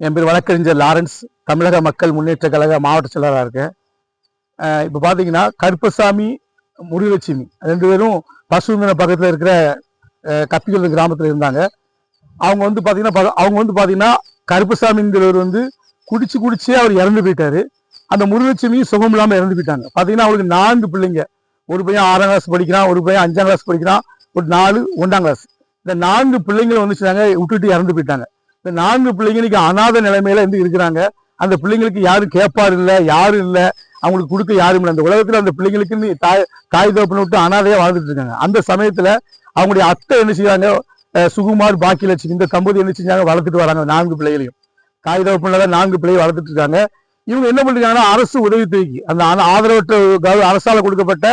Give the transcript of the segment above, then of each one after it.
என் பேர் வழக்கறிஞர் லாரன்ஸ். தமிழக மக்கள் முன்னேற்ற கழக மாவட்ட செயலராக இருக்கேன். இப்போ பார்த்தீங்கன்னா கருப்பசாமி முருகலட்சுமி ரெண்டு பேரும் பசுந்தன பக்கத்தில் இருக்கிற கத்திகள் கப்பிகள் கிராமத்தில் இருந்தாங்க. அவங்க வந்து பார்த்தீங்கன்னா அவங்க வந்து பார்த்தீங்கன்னா கருப்பசாமிங்கிறவர் வந்து குடிச்சு குடிச்சே அவர் இறந்து போயிட்டாரு. அந்த முருகலட்சுமியும் சுகம் இல்லாமல் இறந்து போயிட்டாங்க. பார்த்தீங்கன்னா அவங்களுக்கு நான்கு பிள்ளைங்க. ஒரு பையன் ஆறாம் கிளாஸ் படிக்கிறான் ஒரு பையன் அஞ்சாம் கிளாஸ் படிக்கிறான் ஒரு நாலு ஒன்றாம் கிளாஸ் இந்த நான்கு பிள்ளைங்களும் வந்து சொன்னாங்க விட்டுட்டு இறந்து போயிட்டாங்க. இந்த நான்கு பிள்ளைங்களுக்கு அனாத நிலைமையில இருந்து இருக்கிறாங்க. அந்த பிள்ளைங்களுக்கு யாரும் கேட்பார் இல்லை யாரும் இல்லை. அவங்களுக்கு கொடுக்க யாரும் இல்லை. அந்த உலகத்தில் அந்த பிள்ளைங்களுக்கு தாய் தாய் தகப்பனை விட்டு அனாதையாக வாழ்ந்துட்டு இருக்காங்க. அந்த சமயத்தில் அவங்களுடைய அத்தை என்ன செய்வாங்க சுகுமார் சுகுமார் பாக்கியலட்சுமி இந்த தம்பதி என்ன செஞ்சாங்க? வளர்த்துட்டு வராங்க நான்கு பிள்ளைகளையும். தாய் தான் நான்கு பிள்ளையை வளர்த்துட்டு இருக்காங்க. இவங்க என்ன பண்ணிருக்காங்கன்னா அரசு உதவித்தொகைக்கு அந்த ஆதரவற்ற அரசால் கொடுக்கப்பட்ட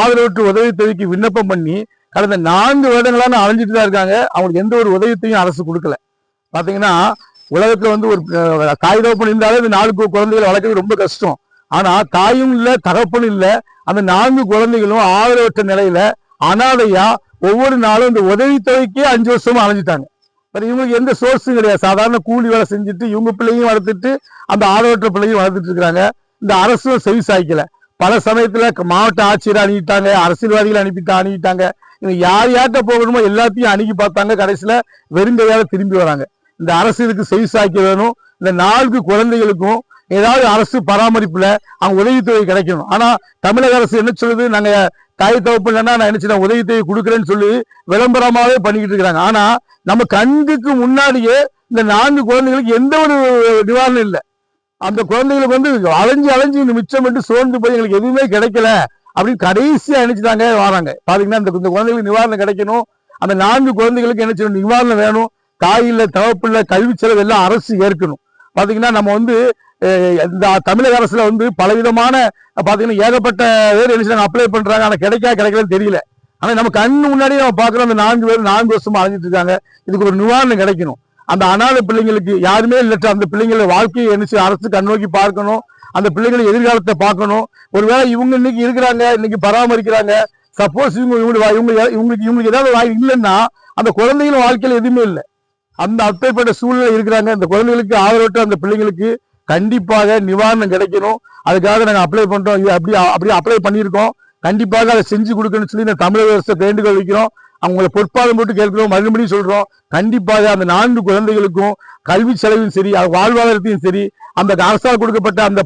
ஆதரவற்ற உதவித்தொகைக்கு விண்ணப்பம் பண்ணி கடந்த நான்கு வருடங்களான அலைஞ்சிட்டு தான் இருக்காங்க. அவங்களுக்கு எந்த ஒரு உதவித்தையும் அரசு கொடுக்கல. பார்த்தீங்கன்னா உலகத்தில் வந்து ஒரு அஹ், தாய் தகப்பன் இருந்தாலே இந்த நாலு குழந்தைகளை வளர்க்கறது ரொம்ப கஷ்டம். ஆனால் தாயும் இல்லை தகப்பனும் இல்லை அந்த நான்கு குழந்தைகளும் ஆதரவற்ற நிலையில அனாதையா ஒவ்வொரு நாளும் இந்த உதவித்தொகைக்கே அஞ்சு வருஷமும் அலைஞ்சிட்டாங்க. சரி இவங்களுக்கு எந்த சோர்ஸும் கிடையாது. சாதாரண கூலி வேலை செஞ்சுட்டு இவங்க பிள்ளையும் வளர்த்துட்டு அந்த ஆதரவற்ற பிள்ளையும் வளர்த்துட்டு இருக்கிறாங்க இந்த அரசும் செவி சாய்க்கல. பல சமயத்துல மாவட்ட ஆட்சியர் அணுகிட்டாங்க அரசியல்வாதிகளை அனுப்பிட்டு அணுகிட்டாங்க. இவங்க யார் யார்கிட்ட போகணுமோ எல்லாத்தையும் அணுகி பார்த்தாங்க. கடைசியில வெறுங்கையால திரும்பி வராங்க. இந்த அரசு இதுக்கு செவி வேணும். இந்த நான்கு குழந்தைகளுக்கும் ஏதாவது அரசு பராமரிப்புல அவங்க உதவித்தொகை கிடைக்கணும். ஆனா தமிழக அரசு என்ன சொல்லுது? நாங்க தாய் தவப்பு இல்லைன்னா நான் என்ன செய்யறேன் உதவித்தொகை கொடுக்குறேன்னு சொல்லி விளம்பரமாவே பண்ணிக்கிட்டு இருக்கிறாங்க. ஆனா நம்ம கண்ணுக்கு முன்னாடியே இந்த நான்கு குழந்தைகளுக்கு எந்த ஒரு நிவாரணம் இல்லை. அந்த குழந்தைகளுக்கு வந்து அலைஞ்சு அலைஞ்சு இந்த மிச்சம் மட்டும் சோர்ந்து போய் எங்களுக்கு எதுவுமே கிடைக்கல அப்படின்னு கடைசியா நினைச்சுட்டாங்க வராங்க. பாத்தீங்கன்னா இந்த இந்த குழந்தைகளுக்கு நிவாரணம் கிடைக்கணும். அந்த நான்கு குழந்தைகளுக்கு என்ன செய்யணும்? நிவாரணம் வேணும். காயில இல்ல கல்வி செலவு எல்லாம் அரசு ஏற்கணும். பாத்தீங்கன்னா நம்ம வந்து இந்த தமிழக அரசுல வந்து பலவிதமான பாத்தீங்கன்னா ஏகப்பட்ட வேறு என்ன அப்ளை பண்றாங்க. ஆனா கிடைக்கா கிடைக்கலன்னு தெரியல. ஆனா நம்ம கண்ணு முன்னாடியே நம்ம பாக்குறோம் அந்த நான்கு பேர் நான்கு வருஷமா அலைஞ்சிட்டு இருக்காங்க. இதுக்கு ஒரு நிவாரணம் கிடைக்கணும். அந்த அனாதை பிள்ளைங்களுக்கு யாருமே இல்லட்ட அந்த பிள்ளைங்கள வாழ்க்கையை என்ன அரசு அரசு கண்ணோக்கி பார்க்கணும். அந்த பிள்ளைங்கள எதிர்காலத்தை பார்க்கணும். ஒருவேளை இவங்க இன்னைக்கு இருக்கிறாங்க இன்னைக்கு பராமரிக்கிறாங்க. சப்போஸ் இவங்க இவங்க இவங்க இவங்களுக்கு இவங்களுக்கு ஏதாவது வாய் இல்லைன்னா அந்த குழந்தைகளும் வாழ்க்கையில எதுவுமே இல்லை. அந்த அப்பேற்பட்ட சூழ்நிலை இருக்கிறாங்க. அந்த குழந்தைகளுக்கு ஆதரவற்ற அந்த பிள்ளைங்களுக்கு கண்டிப்பாக நிவாரணம் கிடைக்கணும். அதுக்காக நாங்கள் அப்ளை பண்ணுறோம் இது அப்படி அப்படி அப்ளை பண்ணியிருக்கோம். கண்டிப்பாக அதை செஞ்சு கொடுக்கணும்னு சொல்லி இந்த தமிழக அரசை வேண்டுகோள் வைக்கிறோம். அவங்களை பொற்பாதம் போட்டு கேட்கிறோம். மறுபடியும் சொல்கிறோம் கண்டிப்பாக அந்த நான்கு குழந்தைகளுக்கும் கல்வி செலவும் சரி வாழ்வாதாரத்தையும் சரி அந்த அரசால் கொடுக்கப்பட்ட அந்த